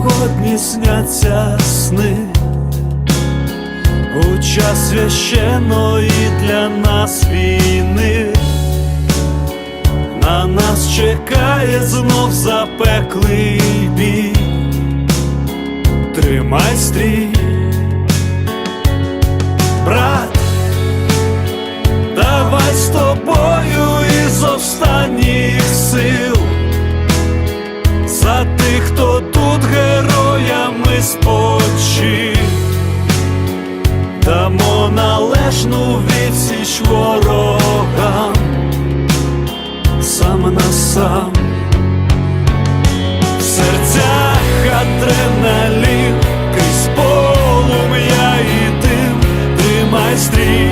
сьогодні сняться сни. У час священної для нас війни на нас чекає знов запеклий бій. Тримай стрій, належну відсіч ворогам сам на сам. В серцях адреналін, крізь полум'я і дим, тримай стрій,